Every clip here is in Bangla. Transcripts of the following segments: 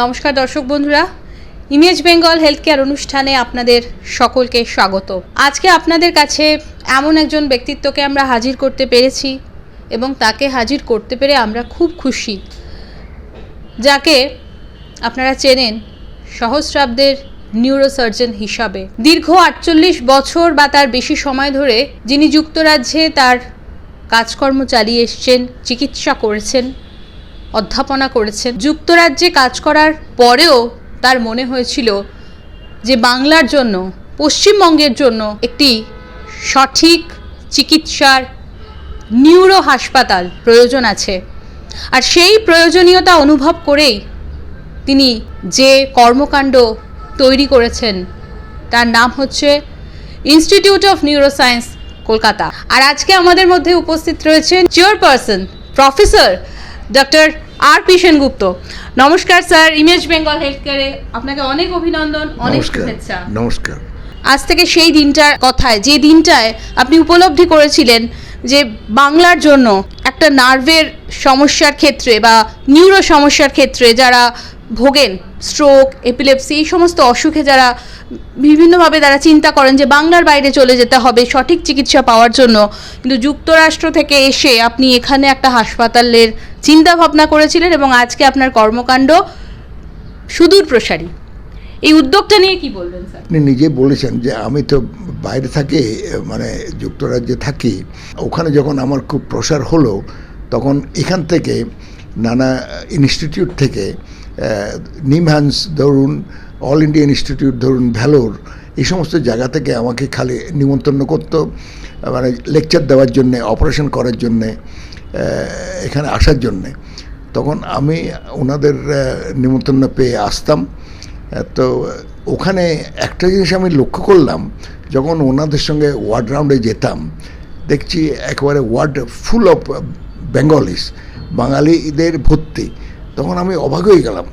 নমস্কার দর্শক বন্ধুরা। ইমেজ বেঙ্গল হেলথ কেয়ার অনুষ্ঠানে আপনাদের সকলকে স্বাগত। আজকে আপনাদের কাছে এমন একজন ব্যক্তিত্বকে আমরা হাজির করতে পেরেছি এবং তাকে হাজির করতে পেরে আমরা খুব খুশি। যাকে আপনারা চেনেন সহস্রাব্দের নিউরোসার্জন হিসাবে। দীর্ঘ আটচল্লিশ বছর বা তার বেশি সময় ধরে যিনি যুক্তরাজ্যে তার কাজকর্ম চালিয়ে এসছেন, চিকিৎসা করেছেন অধ্যাপনা করেছেন। যুক্তরাজ্যে কাজ করার পরেও তার মনে হয়েছিল যে বাংলার জন্য, পশ্চিমবঙ্গের জন্য একটি সঠিক চিকিৎসার নিউরো হাসপাতাল প্রয়োজন আছে। আর সেই প্রয়োজনীয়তা অনুভব করেই তিনি যে কর্মকাণ্ড তৈরি করেছেন, তার নাম হচ্ছে ইনস্টিটিউট অফ নিউরোসায়েন্স, কলকাতা। আর আজকে আমাদের মধ্যে উপস্থিত রয়েছেন chairperson, professor doctor R P Sengupta নমস্কার স্যার ইমেজ বেঙ্গল হেলথ কেয়ারে আপনাকে অনেক অভিনন্দন অনেক শুভেচ্ছা। নমস্কার। আজ থেকে সেই দিনটার কথায় যে দিনটায় আপনি উপলব্ধি করেছিলেন যে বাংলার জন্য একটা নার্ভের সমস্যার ক্ষেত্রে বা নিউরো সমস্যার ক্ষেত্রে যারা ভোগেন স্ট্রোক এপিলেপসি এই সমস্ত অসুখে যারা বিভিন্নভাবে তারা চিন্তা করেন যে বাংলার বাইরে চলে যেতে হবে, সঠিক চিকিৎসা পাওয়ার জন্য। কিন্তু যুক্তরাষ্ট্র থেকে এসে আপনি এখানে একটা হাসপাতালের চিন্তা ভাবনা করেছিলেন এবং আজকে আপনার কর্মকাণ্ড সুদূর প্রসারী। এই উদ্যোগটা নিয়ে কি বলবেন, স্যার? আপনি নিজে বলেছেন যে আমি তো বাইরে থাকি মানে যুক্তরাজ্যে থাকি। ওখানে যখন আমার খুব প্রসার হলো, তখন এখান থেকে নানা ইনস্টিটিউট থেকে নিমহ্যান্স ধরুন অল ইন্ডিয়া ইনস্টিটিউট ধরুন, ভ্যালোর, এই সমস্ত জায়গা থেকে আমাকে খালি নিমন্ত্রণ করতো মানে লেকচার দেওয়ার জন্যে অপারেশন করার জন্যে এখানে আসার জন্যে। তখন আমি ওনাদের নিমন্ত্রণ পেয়ে আসতাম। তো ওখানে একটা জিনিস আমি লক্ষ্য করলাম, যখন ওনাদের সঙ্গে ওয়ার্ড রাউন্ডে যেতাম, দেখছি একেবারে ওয়ার্ড ফুল অফ বেঙ্গলিস বাঙালিদের ভর্তি। তখন আমি অবাক হয়ে গেলাম।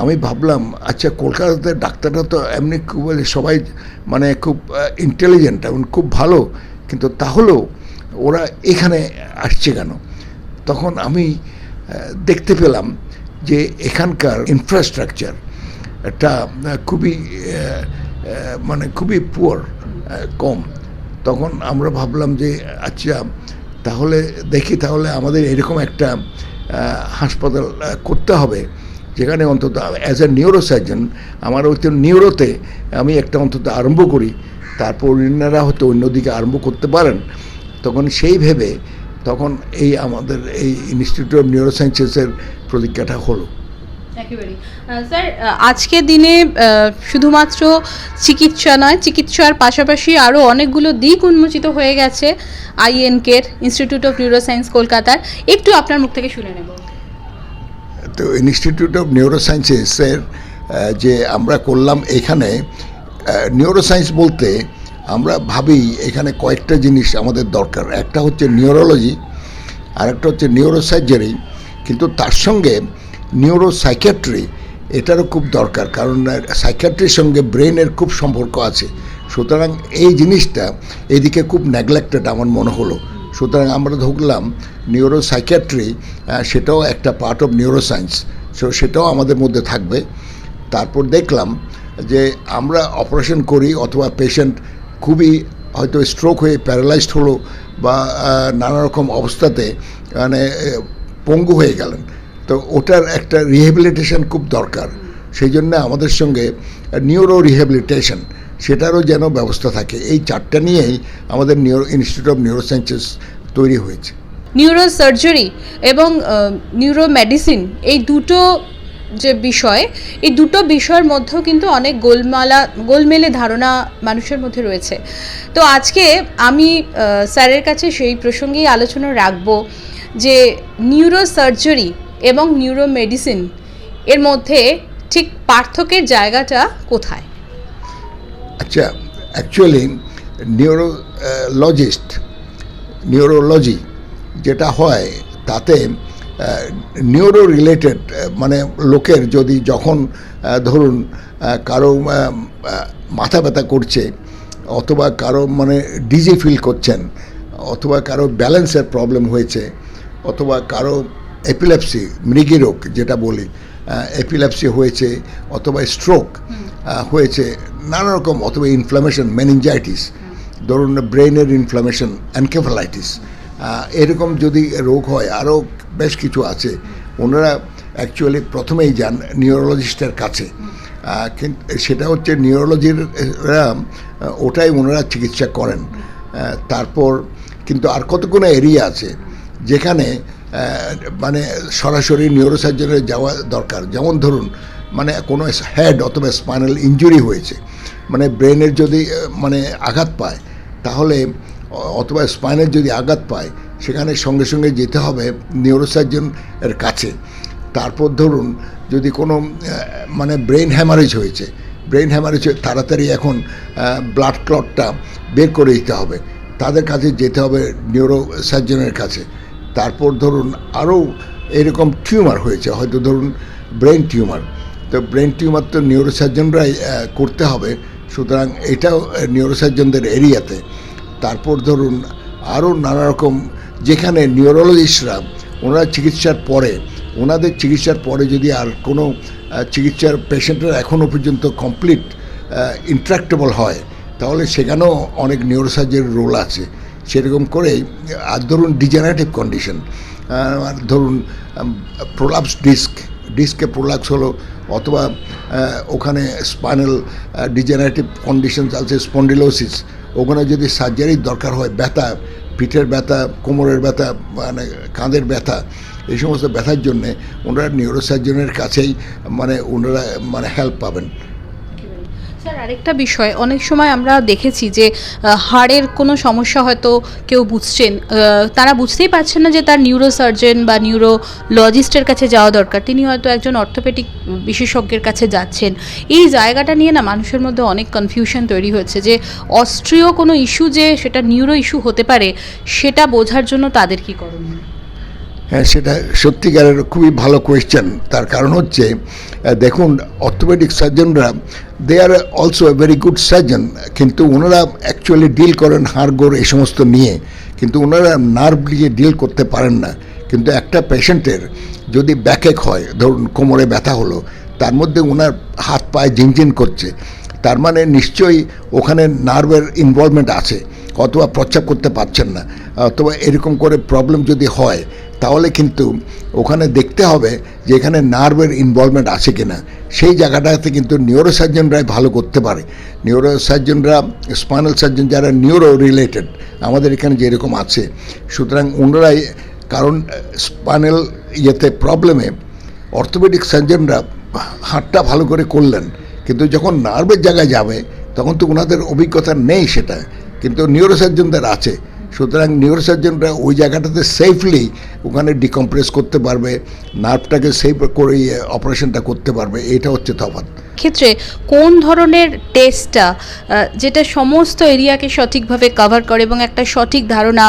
আমি ভাবলাম আচ্ছা কলকাতাতে ডাক্তাররা তো এমনি খুব সবাই মানে খুব ইন্টেলিজেন্ট এবং খুব ভালো, কিন্তু তাহলেও ওরা এখানে আসছে কেন? তখন আমি দেখতে পেলাম যে এখানকার ইনফ্রাস্ট্রাকচার একটা খুবই মানে খুবই পুয়ার কম। তখন আমরা ভাবলাম যে আচ্ছা তাহলে দেখি, তাহলে আমাদের এরকম একটা হাসপাতাল করতে হবে। যেখানে অন্তত অ্যাজ এ নিউরোসার্জন আমার হয়তো নিউরোতে আমি একটা অন্তত আরম্ভ করি, তারপর অন্যরা হয়তো অন্যদিকে আরম্ভ করতে পারেন। তখন সেই ভেবে তখন এই আমাদের এই ইনস্টিটিউট অফ নিউরোসায়েন্সেসের প্রতিজ্ঞাটা হলো। স্যার আহ, আজকের দিনে শুধুমাত্র চিকিৎসা নয় চিকিৎসার পাশাপাশি আরও অনেকগুলো দিক উন্মোচিত হয়ে গেছে আইএনকের ইনস্টিটিউট অফ নিউরোসায়েন্স কলকাতার। একটু আপনার মুখ থেকে শুনে নেব। তো ইনস্টিটিউট অফ নিউরোসায়েন্সেসের যে আমরা করলাম এখানে নিউরোসায়েন্স বলতে আমরা ভাবি এখানে কয়েকটা জিনিস আমাদের দরকার। একটা হচ্ছে নিউরোলজি আর একটা হচ্ছে নিউরোসার্জারি কিন্তু তার সঙ্গে নিউরোসাইকিয়াট্রি এটারও খুব দরকার, কারণ সাইকিয়াট্রির সঙ্গে ব্রেনের খুব সম্পর্ক আছে। সুতরাং এই জিনিসটা এদিকে খুব নেগলেক্টেড আমার মনে হলো। সুতরাং আমরা ধরলাম নিউরো সাইকিয়াট্রি সেটাও একটা পার্ট অফ নিউরোসায়েন্স সো সেটাও আমাদের মধ্যে থাকবে। তারপর দেখলাম যে আমরা অপারেশন করি অথবা পেশেন্ট খুবই হয়তো স্ট্রোক হয়ে প্যারালাইজড হলো বা নানা রকম অবস্থাতে মানে পঙ্গু হয়ে গেলেন। তো ওটার একটা রিহেবিলিটেশন খুব দরকার। সেই জন্য আমাদের সঙ্গে নিউরো রিহেবিলিটেশন সেটারও যেন ব্যবস্থা থাকে। এই চারটা নিয়েই আমাদের নিউরো ইনস্টিটিউট অফ নিউরোসায়েন্সেস তৈরি হয়েছে। নিউরো সার্জারি এবং নিউরো মেডিসিন এই দুটো যে বিষয়, এই দুটো বিষয়ের মধ্যেও কিন্তু অনেক গোলমালা, গোলমেলে ধারণা মানুষের মধ্যে রয়েছে। তো আজকে আমি স্যারের কাছে সেই প্রসঙ্গেই আলোচনা রাখব যে নিউরো সার্জারি এবং নিউরো মেডিসিন এর মধ্যে ঠিক পার্থক্যের জায়গাটা কোথায়? আচ্ছা অ্যাকচুয়ালি নিউরোলজিস্ট নিউরোলজি যেটা হয়, তাতে নিউরো রিলেটেড মানে লোকের যদি যখন ধরুন কারও মাথা ব্যথা করছে, অথবা কারও মানে ডিজি ফিল করছেন, অথবা কারও ব্যালেন্সের প্রবলেম হয়েছে, অথবা কারও এপিলেপসি মৃগী রোগ যেটা বলি এপিলেপসি হয়েছে অথবা স্ট্রোক হয়েছে নানা রকম অথবা ইনফ্লামেশন মেনিনজাইটিস ধরুন ব্রেনের ইনফ্লামেশন অ্যানকেফালাইটিস এরকম যদি রোগ হয় আরও বেশ কিছু আছে। ওনারা অ্যাকচুয়ালি প্রথমেই যান নিউরোলজিস্টের কাছে। কিন্তু সেটা হচ্ছে নিউরোলজির ওটাই ওনারা চিকিৎসা করেন। তারপর কিন্তু আর কতগুলো এরিয়া আছে যেখানে মানে সরাসরি নিউরোসার্জনের যাওয়া দরকার। যেমন ধরুন মানে কোনো হেড অথবা স্পাইনাল ইঞ্জুরি হয়েছে মানে ব্রেনের যদি মানে আঘাত পায়, তাহলে অথবা স্পাইনের যদি আঘাত পায়, সেখানে সঙ্গে সঙ্গে যেতে হবে নিউরোসার্জন এর কাছে। তারপর ধরুন, যদি কোনো মানে ব্রেন হ্যামারেজ হয়েছে ব্রেন হ্যামারেজ তাড়াতাড়ি এখন ব্লাড ক্লটটা বের করে দিতে হবে। তাদের কাছে যেতে হবে নিউরো সার্জনের কাছে। তারপর ধরুন আরও এরকম টিউমার হয়েছে, হয়তো ধরুন ব্রেন টিউমার। তো ব্রেন টিউমার তো নিউরোসার্জনরাই করতে হবে। সুতরাং এটাও নিউরোসার্জনদের এরিয়াতে। তারপর ধরুন আরও নানা রকম, যেখানে নিউরোলজিস্টরা ওনারা চিকিৎসার পরে, ওনাদের চিকিৎসার পরে যদি আর কোনো চিকিৎসার পেশেন্টের এখনও পর্যন্ত কমপ্লিট ইন্ট্রাক্টেবল হয়, তাহলে সেখানেও অনেক নিউরোসার্জের রোল আছে। সেরকম করেই, আর ধরুন ডিজেনারেটিভ কন্ডিশন ধরুন প্রোলাপস ডিস্ক ডিস্কে প্রোলাপস হলো, অথবা ওখানে স্পাইনাল ডিজেনারেটিভ কন্ডিশন আছে স্পন্ডিলোসিস ওখানে যদি সার্জারির দরকার হয়, ব্যথা, পিঠের ব্যথা, কোমরের ব্যথা মানে কাঁধের ব্যথা, এই সমস্ত ব্যথার জন্যে ওনারা নিউরোসার্জনের কাছেই মানে ওনারা মানে হেল্প পাবেন। স্যার, আরেকটা বিষয়। অনেক সময় আমরা দেখেছি যে হাড়ের কোনো সমস্যা হয়তো কেউ বুঝছেন তারা বুঝতেই পারছেন না যে তার নিউরো সার্জন বা নিউরোলজিস্টের কাছে যাওয়া দরকার। তিনি হয়তো একজন অর্থোপেডিক বিশেষজ্ঞের কাছে যাচ্ছেন। এই জায়গাটা নিয়ে না মানুষের মধ্যে অনেক কনফিউশন তৈরি হয়েছে যে, অস্ট্রিয় কোনো ইস্যু যে সেটা নিউরো ইস্যু হতে পারে, সেটা বোঝার জন্য তাদের কি করণীয়? সেটা সত্যিকারের খুবই ভালো কোয়েশ্চেন তার কারণ হচ্ছে দেখুন orthopaedic সার্জনরা they are also a very good surgeon কিন্তু ওনারা অ্যাকচুয়ালি ডিল করেন হাড়গোড় এই সমস্ত নিয়ে। কিন্তু ওনারা নার্ভ নিয়ে ডিল করতে পারেন না। কিন্তু একটা পেশেন্টের যদি ব্যাকেক হয়, ধরুন কোমরে ব্যথা হলো, তার মধ্যে ওনার হাত পায়ে ঝিনঝিন করছে, তার মানে নিশ্চয়ই ওখানে নার্ভের ইনভলভমেন্ট আছে, অথবা প্রচ্ছাপ করতে পারছেন না। অথবা এরকম করে প্রবলেম যদি হয় তাহলে কিন্তু ওখানে দেখতে হবে যে এখানে নার্ভের ইনভলভমেন্ট আছে কি না সেই জায়গাটাতে কিন্তু নিউরোসার্জনরাই ভালো করতে পারে। নিউরোসার্জনরা স্পাইনাল সার্জন যারা নিউরো রিলেটেড আমাদের এখানে যেরকম আছে। সুতরাং ওনারাই, কারণ স্পাইনাল ইয়েতে প্রবলেমে অর্থোপেডিক সার্জনরা হাতটা ভালো করে করলেন। কিন্তু যখন নার্ভের জায়গায় যাবে, তখন তো ওনাদের অভিজ্ঞতা নেই সেটা। কিন্তু নিউরোসার্জনদের আছে। সুতরাং নিউরোসার্জনরা ওই জায়গাটাতে সেফলি ওখানে ডিকম্প্রেস করতে পারবে নার্ভটাকে সেফ করে অপারেশনটা করতে পারবে এটা হচ্ছে তফাৎ। ক্ষেত্রে কোন ধরনের টেস্টটা যেটা সমস্ত এরিয়াকে সঠিকভাবে কভার করে এবং একটা সঠিক ধারণা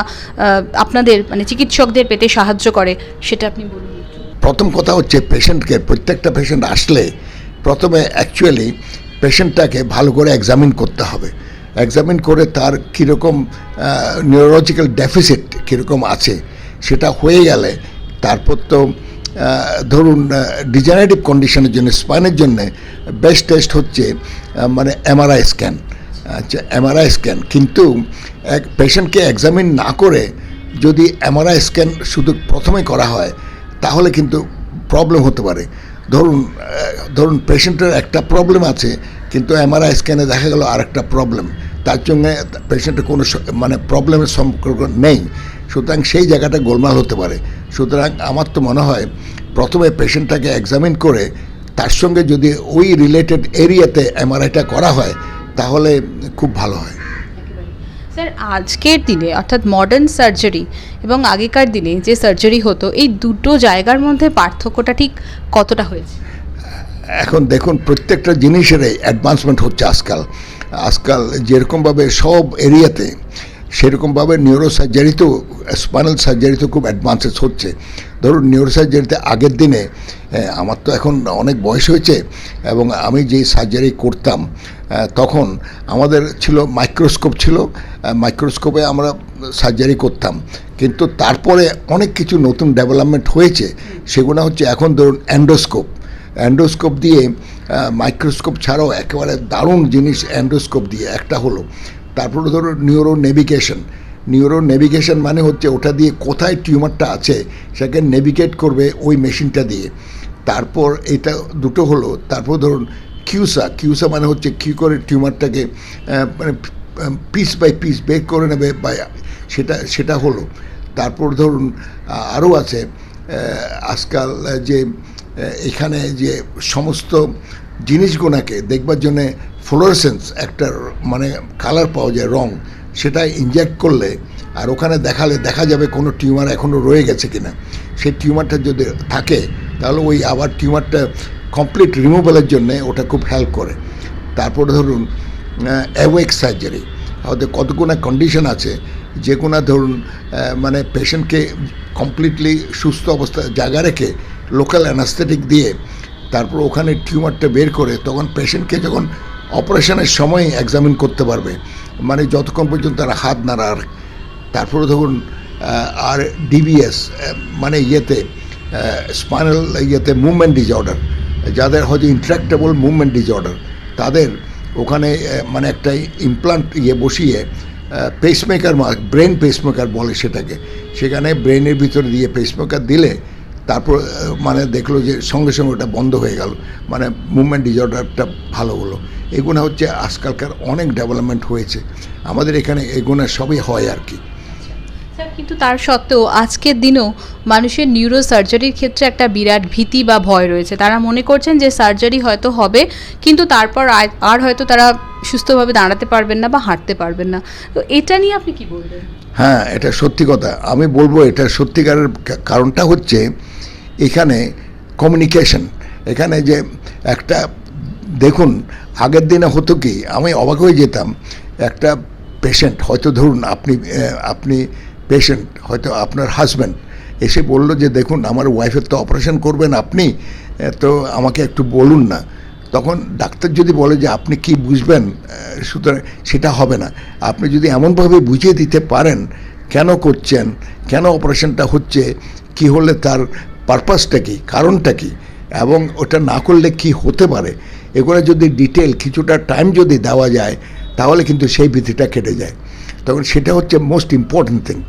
আপনাদের মানে চিকিৎসকদের পেতে সাহায্য করে সেটা আপনি বলুন প্রথম কথা হচ্ছে পেশেন্টকে প্রত্যেকটা পেশেন্ট আসলে প্রথমে অ্যাকচুয়ালি পেশেন্টটাকে ভালো করে এক্সামিন করতে হবে। এক্সামিন করে তার কীরকম নিউরোলজিক্যাল ডেফিসিট কীরকম আছে, সেটা হয়ে গেলে তারপর তো ধরুন ডিজেনারেটিভ কন্ডিশনের জন্য স্পাইনের জন্য বেস্ট টেস্ট হচ্ছে মানে এমআরআই স্ক্যান আচ্ছা এমআরআই স্ক্যান কিন্তু এক পেশেন্টকে এক্সামিন না করে যদি এমআরআই স্ক্যান শুধু প্রথমে করা হয়, তাহলে কিন্তু প্রবলেম হতে পারে। ধরুন ধরুন পেশেন্টের একটা প্রবলেম আছে কিন্তু এমআরআই স্ক্যানে দেখা গেল আরেকটা প্রবলেম তার সঙ্গে পেশেন্টের কোনো মানে প্রবলেমের সম্পর্ক নেই। সুতরাং সেই জায়গাটা গোলমাল হতে পারে। সুতরাং আমার তো মনে হয়, প্রথমে পেশেন্টটাকে এক্সামিন করে, তার সঙ্গে যদি ওই রিলেটেড এরিয়াতে এমআরআইটা করা হয়, তাহলে খুব ভালো হয়। স্যার, আজকের দিনে, অর্থাৎ মডার্ন সার্জারি এবং আগেকার দিনে যে সার্জারি হতো, এই দুটো জায়গার মধ্যে পার্থক্যটা ঠিক কতটা হয়েছে? এখন দেখুন, প্রত্যেকটা জিনিসেরই অ্যাডভান্সমেন্ট হচ্ছে আজকাল। আজকাল যেরকমভাবে সব এরিয়াতে সেরকমভাবে নিউরো সার্জারিতেও স্পাইনাল সার্জারিতেও খুব অ্যাডভান্সেস হচ্ছে। ধরুন নিউরো সার্জারিতে আগের দিনে আমার তো এখন অনেক বয়স হয়েছে এবং আমি যে সার্জারি করতাম তখন আমাদের ছিল মাইক্রোস্কোপ ছিল মাইক্রোস্কোপে আমরা সার্জারি করতাম। কিন্তু তারপরে অনেক কিছু নতুন ডেভেলপমেন্ট হয়েছে। সেগুলো হচ্ছে এখন ধরুন অ্যান্ডোস্কোপ অ্যান্ডোস্কোপ দিয়ে মাইক্রোস্কোপ ছাড়াও একেবারে দারুণ জিনিস অ্যান্ডোস্কোপ দিয়ে। একটা হলো, তারপরে ধরো নিউরো নেভিগেশন নিউরো নেভিগেশন মানে হচ্ছে ওটা দিয়ে কোথায় টিউমারটা আছে, সেটাকে নেভিগেট করবে ওই মেশিনটা দিয়ে। তারপর এটা দুটো হলো, তারপর ধরুন কিউসা। কিউসা মানে হচ্ছে কী করে টিউমারটাকে মানে পিস বাই পিস বের করে নেবে বা সেটা সেটা হলো। তারপর ধরুন আরও আছে আজকাল যে এখানে যে সমস্ত জিনিসগুলোকে দেখবার জন্যে ফ্লোরেসেন্স একটা মানে কালার পাওয়া যায়, রং, সেটা ইনজেক্ট করলে আর ওখানে দেখালে, দেখা যাবে কোনো টিউমার এখনও রয়ে গেছে কিনা। সেই টিউমারটা যদি থাকে, তাহলে ওই আবার টিউমারটা কমপ্লিট রিমুভালের জন্যে ওটা খুব হেল্প করে। তারপরে ধরুন অ্যাওয়েক সার্জারি হয়তো কতগুলো কন্ডিশন আছে যে কোনো ধরুন মানে পেশেন্টকে কমপ্লিটলি সুস্থ অবস্থা, জায়গা রেখে লোকাল অ্যানাস্থেটিক দিয়ে তারপর ওখানে টিউমারটা বের করে তখন পেশেন্টকে যখন অপারেশনের সময় এক্সামিন করতে পারবে মানে যতক্ষণ পর্যন্ত তারা হাত নাড়ার তারপরে ধরুন আর ডিবিএস মানে ইয়েতে স্পাইনাল ইয়েতে মুভমেন্ট ডিসঅর্ডার যাদের হয়তো ইন্ট্রাক্টেবল মুভমেন্ট ডিসঅর্ডার তাদের ওখানে মানে একটা ইমপ্লান্ট ইয়ে বসিয়ে পেসমেকার ব্রেন পেসমেকার বলে সেটাকে, সেখানে ব্রেনের ভিতরে দিয়ে পেসমেকার দিলে তারপর মানে দেখল যে সঙ্গে সঙ্গে ওটা বন্ধ হয়ে গেল। মানে মুভমেন্ট ডিসঅর্ডারটা ভালো হলো। এগুলো হচ্ছে আজকালকার অনেক ডেভেলপমেন্ট হয়েছে। আমাদের এখানে এগুলো সবই হয় আর কি। কিন্তু তার সত্ত্বেও আজকের দিনেও মানুষের নিউরো সার্জারির ক্ষেত্রে একটা বিরাট ভীতি বা ভয় রয়েছে। তারা মনে করছেন যে সার্জারি হয়তো হবে কিন্তু তারপর আর হয়তো তারা সুস্থভাবে দাঁড়াতে পারবেন না বা হাঁটতে পারবেন না। তো এটা নিয়ে আপনি কি বলবেন? হ্যাঁ এটা সত্যি কথা। আমি বলব এটা সত্যিকারের কারণটা হচ্ছে এখানে কমিউনিকেশন এখানে যে একটা, দেখুন, আগের দিনে হতো কি, আমি অবাক হয়ে যেতাম, একটা পেশেন্ট হয়তো ধরুন আপনি আপনি পেশেন্ট হয়তো আপনার হাজব্যান্ড এসে বলল যে, দেখুন, আমার ওয়াইফের তো অপারেশন করবেন আপনি তো আমাকে একটু বলুন না। তখন ডাক্তার যদি বলে যে, আপনি কি বুঝবেন? সুতরাং সেটা হবে না। আপনি যদি এমনভাবে বুঝিয়ে দিতে পারেন, কেন করছেন, কেন অপারেশনটা হচ্ছে, কি হলে তার পারপাসটা কী? কারণটা কী? এবং ওটা না করলে কি হতে পারে? এগুলো যদি ডিটেল কিছুটা টাইম যদি দেওয়া যায়, তাহলে কিন্তু সেই ভীতিটা কেটে যায়। তখন সেটা হচ্ছে মোস্ট ইম্পর্ট্যান্ট থিং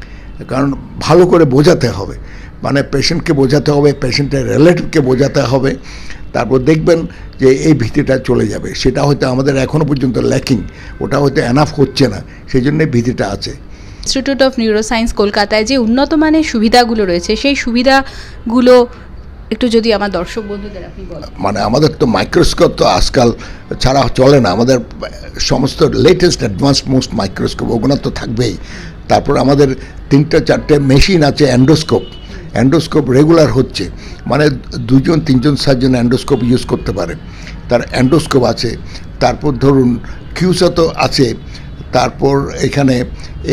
কারণ ভালো করে বোঝাতে হবে। মানে পেশেন্টকে বোঝাতে হবে পেশেন্টের রিলেটিভকে বোঝাতে হবে। তারপর দেখবেন যে এই ভীতিটা চলে যাবে। সেটা হয়তো আমাদের এখনও পর্যন্ত ল্যাকিং ওটা হয়তো এনাফ হচ্ছে না। সেই জন্যে ভীতিটা আছে। ইনস্টিটিউট অফ নিউরোসায়েন্স কলকাতায় যে উন্নত মানের সুবিধাগুলো রয়েছে, সেই সুবিধাগুলো একটু যদি আমার দর্শক বন্ধুদের আপনি বলেন। মানে আমাদের তো মাইক্রোস্কোপ তো আজকাল ছাড়া চলে না। আমাদের সমস্ত লেটেস্ট অ্যাডভান্স মোস্ট মাইক্রোস্কোপ ওগুলো তো থাকবেই। তারপর আমাদের তিনটে, চারটে মেশিন আছে অ্যান্ডোস্কোপ অ্যান্ডোস্কোপ রেগুলার হচ্ছে। মানে দুজন, তিনজন সাতজন অ্যান্ডোস্কোপ ইউজ করতে পারে। তার অ্যান্ডোস্কোপ আছে। তারপর ধরুন কিউসা তো আছে। তারপর এখানে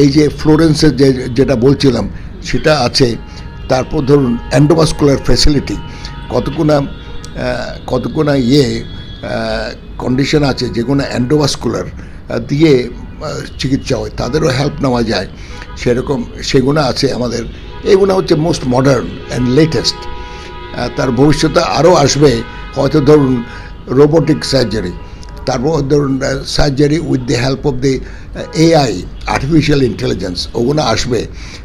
এই যে ফ্লোরেন্সের যে যেটা বলছিলাম, সেটা আছে। তারপর ধরুন অ্যান্ডোভাস্কুলার ফ্যাসিলিটি কতগুনা কতগুনা ইয়ে কন্ডিশন আছে যেগুলো অ্যান্ডোভাস্কুলার দিয়ে চিকিৎসা হয়, তাদেরও হেল্প নেওয়া যায়। সেরকম সেগুলো আছে আমাদের। এগুলো হচ্ছে মোস্ট মডার্ন অ্যান্ড লেটেস্ট তার ভবিষ্যতে আরও আসবে, হয়তো ধরুন রোবোটিক সার্জারি তারপর ধরুন surgery with the help of the AI artificial intelligence ওগুলো আসবে।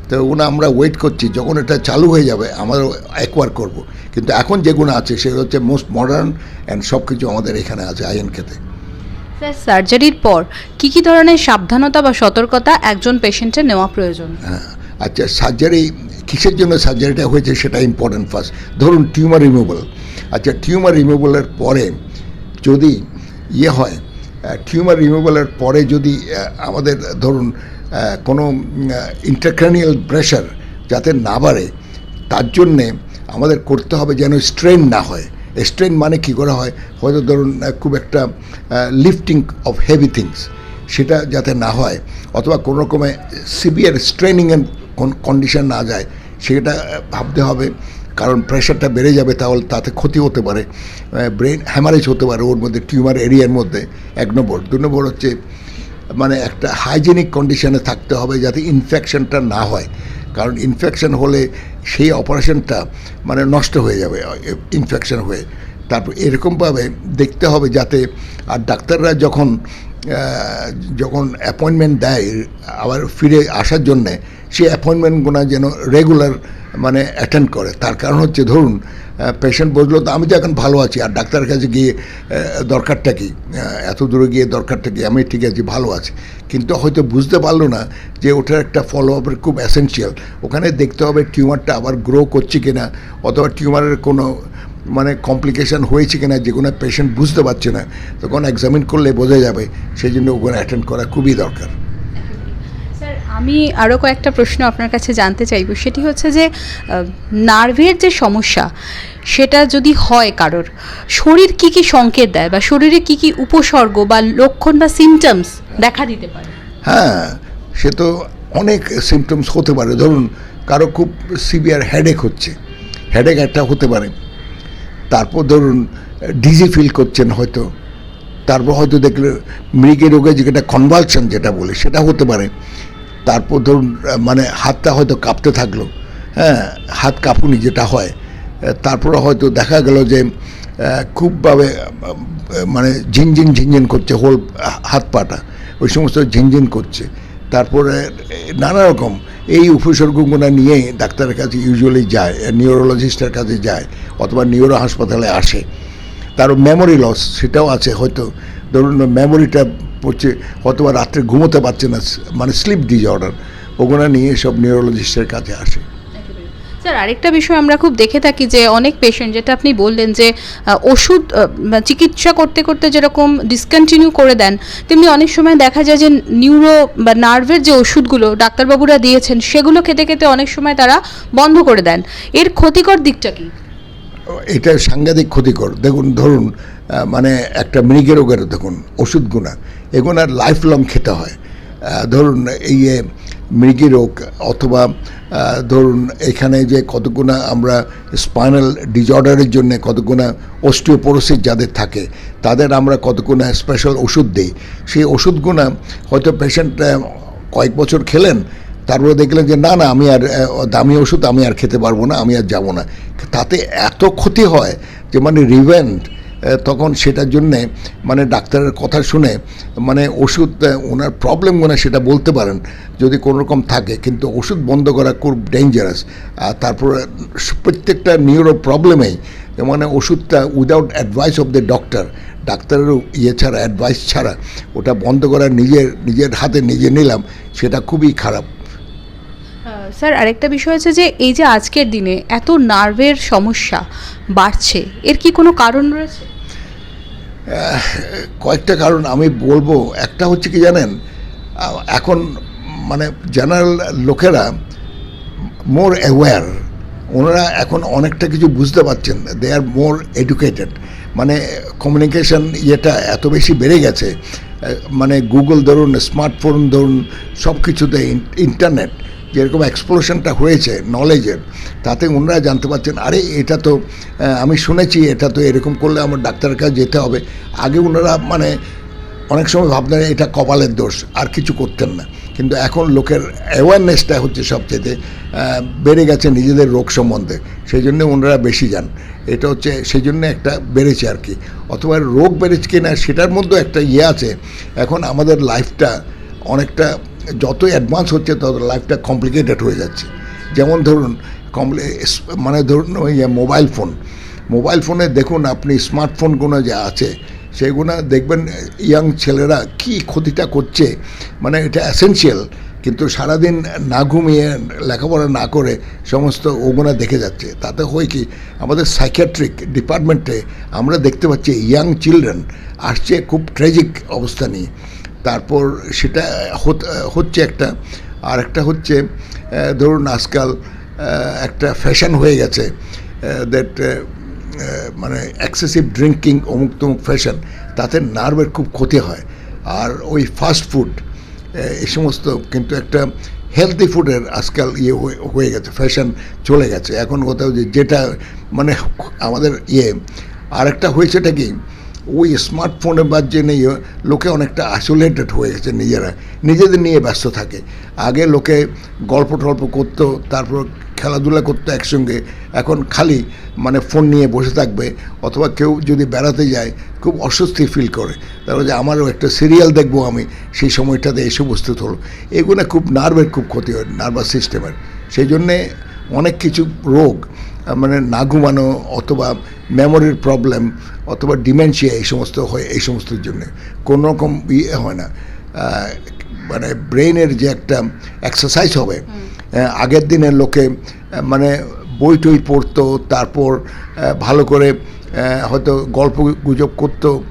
তো ওগুলো আমরা ওয়েট করছি যখন এটা চালু হয়ে যাবে আমরা অ্যাকোয়ার করব। কিন্তু এখন যেগুলো আছে সেগুলো হচ্ছে মোস্ট মডার্ন অ্যান্ড সব কিছু আমাদের এখানে আছে আইএন খেতে। স্যার সার্জারির পর কি কি ধরনের সাবধানতা বা সতর্কতা একজন পেশেন্টের নেওয়া প্রয়োজন? হ্যাঁ আচ্ছা সার্জারি কিসের জন্য সার্জারিটা হয়েছে সেটা ইম্পর্টেন্ট ফার্স্ট ধরুন টিউমার রিমুভাল আচ্ছা টিউমার রিমুভালের পরে যদি ইয়ে হয় টিউমার রিমুভালের পরে যদি আমাদের, ধরুন কোনো ইন্টারক্রানিয়াল প্রেশার যাতে না বাড়ে, তার জন্যে আমাদের করতে হবে যেন স্ট্রেন না হয়। স্ট্রেন মানে কী করা হয়? হয়তো ধরুন খুব একটা লিফটিং অফ হেভি থিংস সেটা যাতে না হয়, অথবা কোনো রকমের সিভিয়ার স্ট্রেনিং এর কন্ডিশন না যায়, সেটা ভাবতে হবে। কারণ প্রেশারটা বেড়ে যাবে তাহলে তাতে ক্ষতি হতে পারে। ব্রেন হ্যামারেজ হতে পারে ওর মধ্যে টিউমার এরিয়ার মধ্যে। এক নম্বর। দু নম্বর হচ্ছে মানে একটা হাইজেনিক কন্ডিশনে থাকতে হবে যাতে ইনফেকশনটা না হয়। কারণ ইনফেকশন হলে সেই অপারেশনটা মানে নষ্ট হয়ে যাবে ইনফেকশন হয়ে। তারপর এরকমভাবে দেখতে হবে যাতে, আর ডাক্তাররা যখন যখন অ্যাপয়েন্টমেন্ট দেয়, আবার ফিরে আসার জন্যে সে অ্যাপয়েন্টমেন্টগুলো যেন রেগুলার মানে অ্যাটেন্ড করে। তার কারণ হচ্ছে, ধরুন পেশেন্ট বলল তো আমি তো এখন ভালো আছি, আর ডাক্তারের কাছে গিয়ে দরকারটা কি? এত দূরে গিয়ে দরকারটা কি? আমি ঠিক আছি, ভালো আছি। কিন্তু হয়তো বুঝতে পারল না যে, ওটার একটা ফলো আপের খুব অ্যাসেন্সিয়াল ওখানে দেখতে হবে টিউমারটা আবার গ্রো করছে কিনা, অথবা টিউমারের কোনো মানে কমপ্লিকেশন হয়েছে কিনা যেগুলো পেশেন্ট বুঝতে পারছে না তখন এক্সামিন করলে বোঝা যাবে সেই জন্য ওখানে অ্যাটেন্ড করা খুবই দরকার। আমি আরও কয়েকটা প্রশ্ন আপনার কাছে জানতে চাইব। সেটি হচ্ছে যে নার্ভের যে সমস্যা সেটা যদি হয় কারোর শরীর কি কি সংকেত দেয় বা শরীরে কি কি উপসর্গ বা লক্ষণ বা সিমটমস দেখা দিতে পারে? হ্যাঁ সে তো অনেক সিমটমস হতে পারে। ধরুন কারও খুব সিভিয়ার হেডেক হচ্ছে। হেডেক একটা হতে পারে। তারপর ধরুন, ডিজি ফিল করছেন হয়তো। তারপর হয়তো দেখলে মৃগের রোগে যেটা কনভালশন যেটা বলে, সেটা হতে পারে। তারপর ধরুন মানে হাতটা হয়তো কাঁপতে থাকল। হ্যাঁ হাত কাঁপুনি যেটা হয়। তারপরে হয়তো দেখা গেল যে খুবভাবে মানে ঝিনঝিন ঝিনঝিন করছে হোল হাত পাটা। ওই সমস্ত ঝিনঝিন করছে। তারপরে, নানা রকম, এই উপসর্গগুলো নিয়ে ডাক্তারের কাছে ইউজুয়ালি যায় নিউরোলজিস্টের কাছে যায়, অথবা নিউরো হাসপাতালে আসে। তার মেমোরি লস সেটাও আছে, হয়তো, ধরুন মেমোরিটা পড়ছে হয়তো বা রাত্রে ঘুমোতে পারছে না মানে স্লিপ ডিজঅর্ডার ওগুলো নিয়ে সব নিউরোলজিস্টের কাছে আসে। স্যার, আরেকটা বিষয় আমরা খুব দেখে থাকি যে অনেক পেশেন্ট যেটা আপনি বললেন যে ওষুধ চিকিৎসা করতে করতে যেরকম ডিসকন্টিনিউ করে দেন, তেমনি অনেক সময় দেখা যায় যে নিউরো বা নার্ভের যে ওষুধগুলো ডাক্তারবাবুরা দিয়েছেন, সেগুলো খেতে খেতে অনেক সময় তারা বন্ধ করে দেন। এর ক্ষতিকর দিকটা কি? এটা সাংঘাতিক ক্ষতিকর। দেখুন, ধরুন মানে একটা মৃগের রোগের, দেখুন, ওষুধগুনা এগুলো লাইফ লং খেতে হয়। ধরুন, এই মৃগী রোগ, অথবা ধরুন এখানে যে কতগুনা আমরা স্পাইনাল ডিজঅর্ডারের জন্য কতগুনা অস্টিওপোরোসিস যাদের থাকে, তাদের আমরা কতগুনা স্পেশাল ওষুধ দিই। সেই ওষুধগুনা হয়তো পেশেন্ট কয়েক বছর খেলেন, তারপরে দেখলেন যে, না না, আমি আর দামি ওষুধ আমি আর খেতে পারব না, আমি আর যাব না। তাতে এত ক্ষতি হয় যে মানে রিভেন্ট তখন সেটার জন্যে মানে ডাক্তারের কথা শুনে মানে ওষুধ ওনার প্রবলেম প্রবলেমগুলো সেটা বলতে পারেন, যদি কোনো রকম থাকে। কিন্তু ওষুধ বন্ধ করা খুব ডেঞ্জারাস আর তারপরে প্রত্যেকটা নিউরো প্রবলেমেই মানে ওষুধটা without advice of the doctor ডাক্তারের ইয়ে ছাড়া অ্যাডভাইস ছাড়া ওটা বন্ধ করা নিজের নিজের হাতে নিজে নিলাম, সেটা খুবই খারাপ। স্যার, আরেকটা বিষয় হচ্ছে যে, এই যে আজকের দিনে এত নার্ভের সমস্যা বাড়ছে, এর কি কোনো কারণ রয়েছে? কয়েকটা কারণ আমি বলব। একটা হচ্ছে কি জানেন এখন মানে জেনারেল লোকেরা মোর অ্যাওয়্যার ওনারা এখন অনেকটা কিছু বুঝতে পারছেন দে আর মোর এডুকেটেড মানে কমিউনিকেশন ইয়েটা এত বেশি বেড়ে গেছে মানে গুগল ধরুন স্মার্টফোন ধরুন সব কিছুতে ইন্টারনেট যেরকম এক্সপ্লোশনটা হয়েছে নলেজের তাতে ওনারা জানতে পারছেন, আরে এটা তো আমি শুনেছি এটা তো এরকম করলে আমার ডাক্তারের কাছে যেতে হবে। আগে ওনারা মানে অনেক সময় ভাবতেন এটা কপালের দোষ, আর কিছু করতেন না। কিন্তু এখন লোকের অ্যাওয়ারনেসটা হচ্ছে সবচেয়ে বেড়ে গেছে নিজেদের রোগ সম্বন্ধে। সেই জন্য ওনারা বেশি যান। এটা হচ্ছে, সেই জন্য একটা বেড়েছে আর কি। অথবা রোগ বেড়েছে কিনা, সেটার মধ্যে একটা ইয়ে আছে। এখন আমাদের লাইফটা অনেকটা যত অ্যাডভান্স হচ্ছে, তত লাইফটা কমপ্লিকেটেড হয়ে যাচ্ছে। যেমন ধরুন কমপ্লি মানে ধরুন ওই মোবাইল ফোন মোবাইল ফোনে দেখুন আপনি স্মার্টফোনগুলো যা আছে, সেগুলো দেখবেন ইয়াং ছেলেরা কি ক্ষতিটা করছে। মানে এটা অ্যাসেনশিয়াল কিন্তু সারাদিন না ঘুমিয়ে, লেখাপড়া না করে সমস্ত ওগুলো দেখে যাচ্ছে। তাতে হয় কি, আমাদের সাইকিয়াট্রিক ডিপার্টমেন্টে আমরা দেখতে পাচ্ছি ইয়াং চিলড্রেন আসছে খুব ট্র্যাজিক অবস্থা নিয়ে। তারপর সেটা হচ্ছে একটা, আর একটা হচ্ছে ধরুন আজকাল একটা ফ্যাশন হয়ে গেছে দ্যাট মানে এক্সেসিভ ড্রিঙ্কিং অমুক তমুক ফ্যাশন তাতে নার্ভের খুব ক্ষতি হয়। আর ওই ফাস্ট ফুড এই সমস্ত কিন্তু একটা হেলদি ফুডের আজকাল ইয়ে হয়ে- গেছে ফ্যাশন চলে গেছে। এখন কোথাও যে যেটা মানে আমাদের ইয়ে আরেকটা হয়েছেটা কি ওই স্মার্টফোনে বাদ যে নেই, লোকে অনেকটা আইসোলেটেড হয়ে গেছে নিজেরা। নিজেদের নিয়ে ব্যস্ত থাকে। আগে লোকে গল্প টল্প করতো, তারপর খেলাধুলা করতো একসঙ্গে। এখন খালি মানে ফোন নিয়ে বসে থাকবে, অথবা কেউ যদি বেড়াতে যায়, খুব অস্বস্তি ফিল করে। তারপরে যে আমারও একটা সিরিয়াল দেখব আমি, সেই সময়টাতে এসে উপস্থিত হলো। এগুলো খুব নার্ভের খুব ক্ষতি হয় নার্ভাস সিস্টেমের সেই জন্যে অনেক কিছু রোগ মানে না ঘুমানো অথবা মেমোরির প্রবলেম অথবা ডিমেনশিয়া এই সমস্ত হয় এই সমস্তর জন্য। কোনো রকম ইয়ে হয় না। মানে ব্রেনের যে একটা এক্সারসাইজ হবে আগের দিনের লোকে মানে বই টই পড়তো তারপর ভালো করে হয়তো গল্প গুজব করতো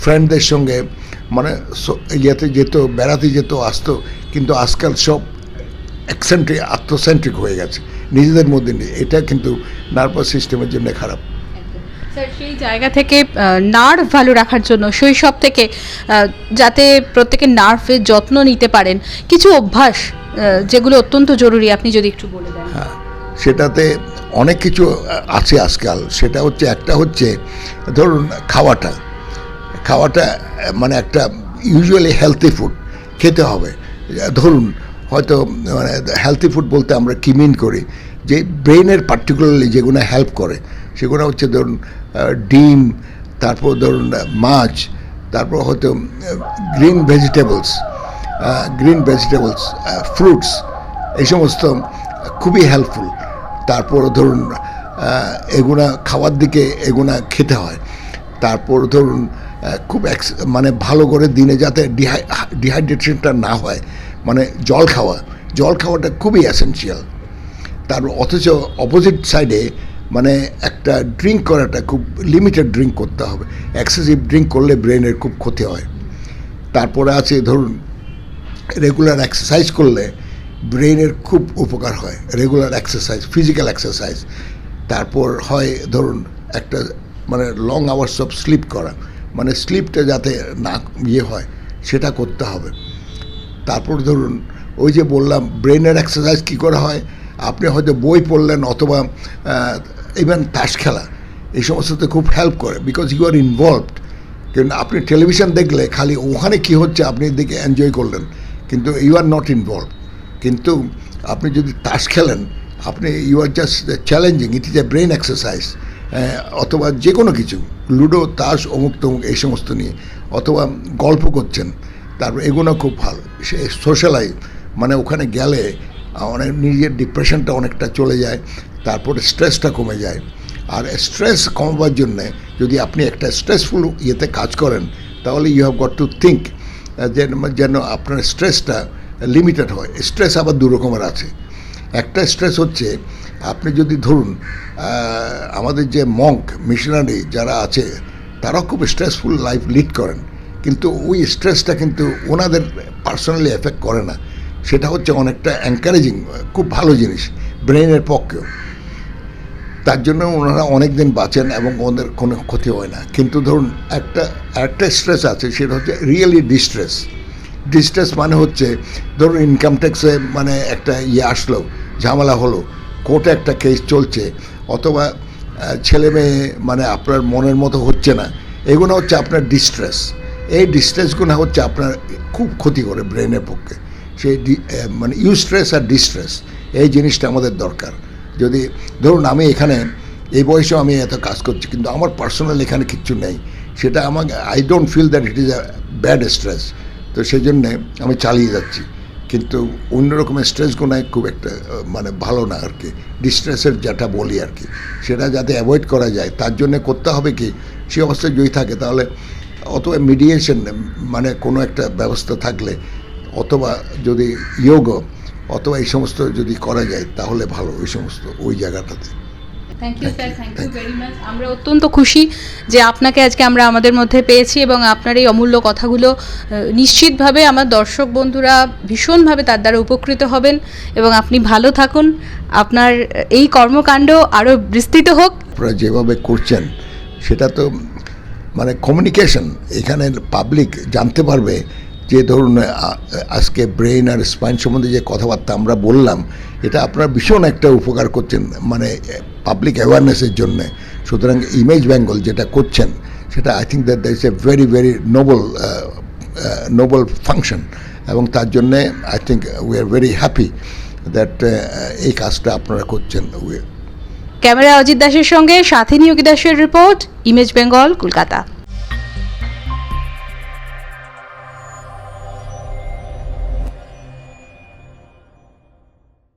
ফ্রেন্ডদের সঙ্গে মানে ইয়েতে যেত বেড়াতে যেত আসতো কিন্তু আজকাল সব অ্যাকসেন্ট্রিক আত্মসেন্ট্রিক হয়ে গেছে। নিজেদের মধ্যে নেই। এটা কিন্তু নার্ভাস সিস্টেমের জন্য খারাপ। সেই জায়গা থেকে নার্ভ ভালো রাখার জন্য শৈশব থেকে যাতে প্রত্যেকে নার্ভের যত্ন নিতে পারেন কিছু অভ্যাস যেগুলো অত্যন্ত জরুরি আপনি যদি একটু বলে দেন। হ্যাঁ সেটাতে অনেক কিছু আছে আজকাল। সেটা হচ্ছে একটা হচ্ছে ধরুন খাওয়াটা। খাওয়াটা মানে একটা ইউজুয়ালি হেলদি ফুড খেতে হবে। ধরুন হয়তো মানে হেলদি ফুড বলতে আমরা কি মিন করি? যে ব্রেনের পার্টিকুলারলি যেগুলো হেল্প করে, সেগুলো হচ্ছে ধরুন ডিম, তারপর ধরুন মাছ, তারপর হয়তো green vegetables green vegetables fruits এই সমস্ত খুবই হেল্পফুল তারপর ধরুন এগুলা খাওয়ার দিকে এগুলা খেতে হয়। তারপর ধরুন খুব মানে ভালো করে দিনে যাতে ডিহাইড্রেশনটা না হয় মানে জল খাওয়া, জল খাওয়াটা খুবই অ্যাসেন্সিয়াল তার অথচ অপোজিট সাইডে মানে একটা ড্রিঙ্ক করাটা খুব লিমিটেড ড্রিঙ্ক করতে হবে। এক্সেসিভ ড্রিঙ্ক করলে ব্রেনের খুব ক্ষতি হয়। তারপরে আছে ধরুন রেগুলার এক্সারসাইজ করলে ব্রেনের খুব উপকার হয়। রেগুলার এক্সারসাইজ ফিজিক্যাল এক্সারসাইজ তারপর হয় ধরুন, একটা মানে লং আওয়ার্স অফ স্লিপ করা। মানে স্লিপটা যাতে না ইয়ে হয়, সেটা করতে হবে। তারপর ধরুন, ওই যে বললাম ব্রেনের এক্সারসাইজ কী করে হয়? আপনি হয়তো বই পড়লেন অথবা ইভেন তাস খেলা। এই সমস্ততে খুব হেল্প করে বিকজ ইউ আর ইনভলভড কিন্তু আপনি টেলিভিশন দেখলে খালি ওখানে কি হচ্ছে, আপনি দিকে এনজয় করলেন। কিন্তু ইউ আর নট ইনভলভ কিন্তু আপনি যদি তাস খেলেন, আপনি you are just challenging it is a brain exercise অথবা যে কোনো কিছু, লুডো, তাস অমুক তমুক এই সমস্ত নিয়ে। অথবা গল্প করছেন। তারপর এগুলো খুব ভালো। সে সোশ্যালাইজ মানে ওখানে গেলে অনেক নিজের ডিপ্রেশনটা অনেকটা চলে যায়, তারপরে স্ট্রেসটা কমে যায়। আর স্ট্রেস কমাবার জন্যে যদি আপনি একটা স্ট্রেসফুল ইয়েতে কাজ করেন, তাহলে you have got to think যেন যেন আপনার স্ট্রেসটা লিমিটেড হয়। স্ট্রেস আবার দু রকমের আছে। একটা স্ট্রেস হচ্ছে, আপনি যদি ধরুন আমাদের যে মঙ্ক মিশনারি যারা আছে, তারাও খুব স্ট্রেসফুল লাইফ লিড করেন। কিন্তু ওই স্ট্রেসটা কিন্তু ওনাদের পার্সোনালি এফেক্ট করে না। সেটা হচ্ছে অনেকটা এনকারেজিং খুব ভালো জিনিস ব্রেনের পক্ষেও। তার জন্য ওনারা অনেক দিন বাঁচেন এবং ওদের কোনো ক্ষতি হয় না। কিন্তু ধরুন একটা একটা স্ট্রেস আছে, সেটা হচ্ছে রিয়েলি ডিস্ট্রেস ডিস্ট্রেস মানে হচ্ছে, ধরুন ইনকাম ট্যাক্সে মানে একটা ইয়ে আসলো, ঝামেলা হলো, কোর্টে একটা কেস চলছে, অথবা ছেলে মেয়ে মানে আপনার মনের মতো হচ্ছে না, এগুলো হচ্ছে আপনার ডিস্ট্রেস এই ডিস্ট্রেসগুলো হচ্ছে আপনার খুব ক্ষতি করে ব্রেনের পক্ষে। সেই মানে ইউস্ট্রেস আর ডিস্ট্রেস এই জিনিসটা আমাদের দরকার। যদি, ধরুন আমি এখানে, এই বয়সেও আমি এত কাজ করছি, কিন্তু আমার পার্সোনাল এখানে কিচ্ছু নেই। সেটা আমাকে I don't feel that it is a bad stress তো সেই জন্যে আমি চালিয়ে যাচ্ছি। কিন্তু অন্য রকমের স্ট্রেসগুলো খুব একটা মানে ভালো না আর কি। ডিস্ট্রেসের যেটা বলি আর কি, সেটা যাতে অ্যাভয়েড করা যায়, তার জন্য করতে হবে কি, সে অবস্থায় যদি থাকে, তাহলে অথবা মিডিয়েশন মানে কোনো একটা ব্যবস্থা থাকলে অথবা যদি যোগ অথবা এই সমস্ত যদি করা যায় তাহলে ভালো ওই সমস্ত ওই জায়গাটাতে। Thank you sir thank you very much আমরা অত্যন্ত খুশি যে আপনাকে আজকে আমরা আমাদের মধ্যে পেয়েছি এবং আপনার এই অমূল্য কথাগুলো নিশ্চিতভাবে আমার দর্শক বন্ধুরা ভীষণভাবে তার দ্বারা উপকৃত হবেন এবং আপনি ভালো থাকুন। আপনার এই কর্মকাণ্ড আরও বিস্তৃত হোক। আপনারা যেভাবে করছেন সেটা তো মানে কমিউনিকেশন এখানে পাবলিক জানতে পারবে যে ধরুন আজকে ব্রেন আর স্পাইন সম্বন্ধে যে কথাবার্তা আমরা বললাম, এটা আপনারা ভীষণ একটা উপকার করছেন মানে পাবলিক অ্যাওয়ারনেসের জন্যে। সুতরাং ইমেজ বেঙ্গল যেটা করছেন, সেটা I think that that is a very very noble noble function এবং তার জন্যে I think we are very happy that এই কাজটা আপনারা করছেন। ক্যামেরা অজিত দাসের সঙ্গে সাথী নিয়োগী দাসের রিপোর্ট ইমেজ বেঙ্গল কলকাতা।